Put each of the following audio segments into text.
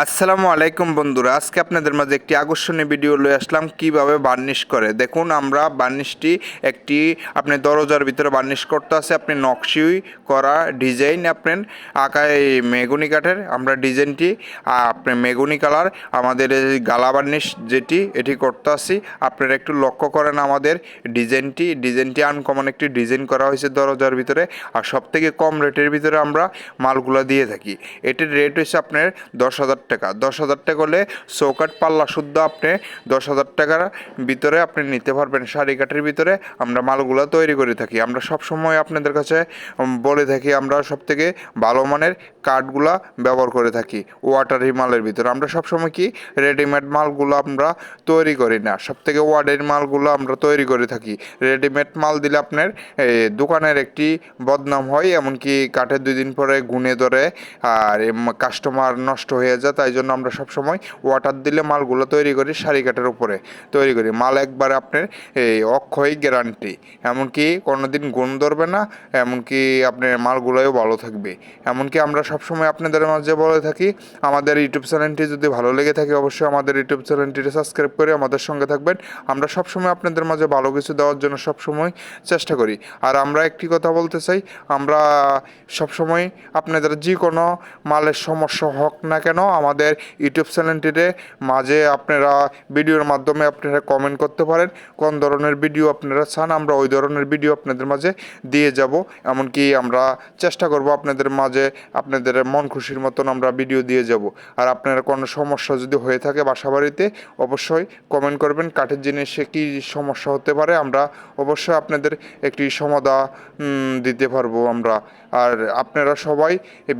আসসালামু আলাইকুম বন্ধুরা, আজকে আপনাদের মাঝে একটি আকর্ষণীয় ভিডিও লয়ে আসলাম, কীভাবে বার্নিশ করে। দেখুন, আমরা বার্নিশটি একটি, আপনি দরজার ভিতরে বার্নিশ করতে আছে, আপনি নকশি করা ডিজাইন আপনার আঁকা এই মেগুনি কাঠের, আমরা ডিজাইনটি আপনি মেগুনি কালার আমাদের গালা বার্নিশ যেটি, এটি করতে আসি আপনারা একটু লক্ষ্য করেন, আমাদের ডিজাইনটি ডিজাইনটি আনকমন একটি ডিজাইন করা হয়েছে দরজার ভিতরে, আর সব থেকে কম রেটের ভিতরে আমরা মালগুলো দিয়ে থাকি। এটির রেট হচ্ছে আপনার দশ হাজার টাকা। দশ হাজার টাকা হলে চৌকাট পাল্লা শুদ্ধ আপনি দশ হাজার টাকার ভিতরে আপনি নিতে পারবেন, শাড়ি কাঠের ভিতরে আমরা মালগুলো তৈরি করে থাকি। আমরা সব সময় আপনাদের কাছে বলে থাকি, আমরা সব থেকে ভালো মানের কাঠগুলা ব্যবহার করে থাকি ওয়াটারি মালের ভিতরে। আমরা সব সময় কি রেডিমেড মালগুলো আমরা তৈরি করি না। সব থেকে ওয়ার্ডের মালগুলো আমরা তৈরি করে থাকি। রেডিমেড মাল দিলে আপনার দোকানের একটি বদনাম হয়, এমনকি কাঠের দুই দিন পরে গুনে ধরে, আর কাস্টমার নষ্ট হয়ে যায় তাই জন্য আমরা সবসময় ওয়াটার দিলে মালগুলো তৈরি করি শাড়ি কাঠের উপরে তৈরি করি। মাল একবার আপনার এই অক্ষয় গ্যারান্টি এমনকি কোনো দিন গুণ ধরবে না, এমনকি আপনার মালগুলোও ভালো থাকবে। এমনকি আমরা সবসময় আপনাদের মাঝে বলে থাকি, আমাদের ইউটিউব চ্যানেলটি যদি ভালো লেগে থাকে অবশ্যই আমাদের ইউটিউব চ্যানেলটিতে সাবস্ক্রাইব করে আমাদের সঙ্গে থাকবেন। আমরা সবসময় আপনাদের মাঝে ভালো কিছু দেওয়ার জন্য সবসময় চেষ্টা করি। আর আমরা একটি কথা বলতে চাই, আমরা সবসময় আপনাদের যে কোনো মালের সমস্যা হোক না কেন আমাদের ইউটিউব চ্যানেলটিতে মাঝে আপনারা ভিডিওর মাধ্যমে আপনারা কমেন্ট করতে পারেন কোন ধরনের ভিডিও আপনারা চান আমরা ওই ধরনের ভিডিও আপনাদের মাঝে দিয়ে যাব। এমনকি আমরা চেষ্টা করব আপনাদের মাঝে আপনাদের মন খুশির মতন আমরা ভিডিও দিয়ে যাব। আর আপনারা কোনো সমস্যা যদি হয়ে থাকে বাসা বাড়িতে অবশ্যই কমেন্ট করবেন কাঠের জিনিসে কী সমস্যা হতে পারে আমরা অবশ্যই আপনাদের একটি সমাধান উম, দিতে পারব আমরা। আর আপনারা সবাই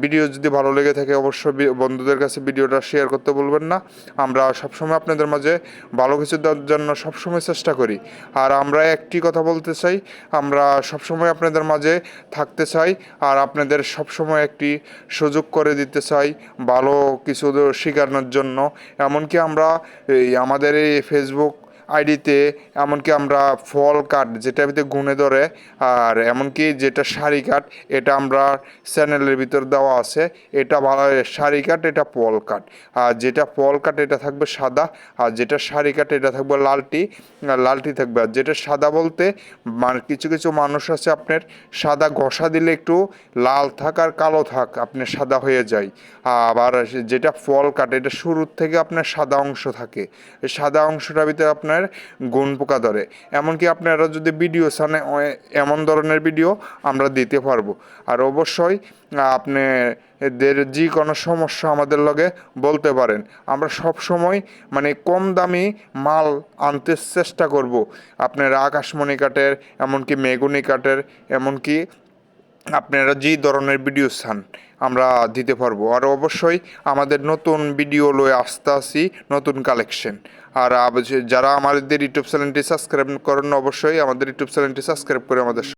ভিডিও যদি ভালো লেগে থাকে অবশ্যই বন্ধুদের কাছে ভিডিওটা শেয়ার করতে বলবেন না। আমরা সবসময় আপনাদের মাঝে ভালো কিছু দেওয়ার জন্য সবসময় চেষ্টা করি। আর আমরা একটি কথা বলতে চাই, আমরা সবসময় আপনাদের মাঝে থাকতে চাই আর আপনাদের সবসময় একটি সুযোগ করে দিতে চাই ভালো কিছু শেখানোর জন্য। এমনকি আমরা এই আমাদের এই ফেসবুক আইডিতে, এমনকি আমরা ফল কাট যেটা ভিতরে গুনে ধরে, আর এমনকি যেটা শাড়ি কাট এটা আমরা চ্যানেলের ভিতর দেওয়া আছে, এটা ভালো শাড়ি কাট এটা পল কাট আর যেটা পল কাট এটা থাকবে সাদা, আর যেটা শাড়ি কাট এটা থাকবে লালটি লালটি থাকবে। আর যেটা সাদা বলতে মানে কিছু কিছু মানুষ আছে আপনার, সাদা ঘষা দিলে একটু লাল থাক আর কালো থাক, আপনার সাদা হয়ে যায়। আবার যেটা ফল কাট এটা শুরুর থেকে আপনার সাদা অংশ থাকে। সাদা অংশটার ভিতরে আপনার গুণ পোকা ধরে। এমনকি আপনারা যদি ভিডিও চান এমন ধরনের ভিডিও আমরা দিতে পারব। আর অবশ্যই আপনি এদের যে কোনো সমস্যা আমাদের লগে বলতে পারেন। আমরা সব সময় মানে কম দামি মাল আনতে চেষ্টা করব। আপনার আকাশমণি কাঠের, এমনকি মেগুনি কাঠের, এমনকি আপনারা যে ধরনের ভিডিও চান, আমরা দিতে পারব। আর অবশ্যই আমাদের নতুন ভিডিও লয়ে আসতে আসি নতুন কালেকশন আর যারা আমাদের ইউটিউব চ্যানেলটি সাবস্ক্রাইব করেন, অবশ্যই আমাদের ইউটিউব চ্যানেলটি সাবস্ক্রাইব করে আমাদের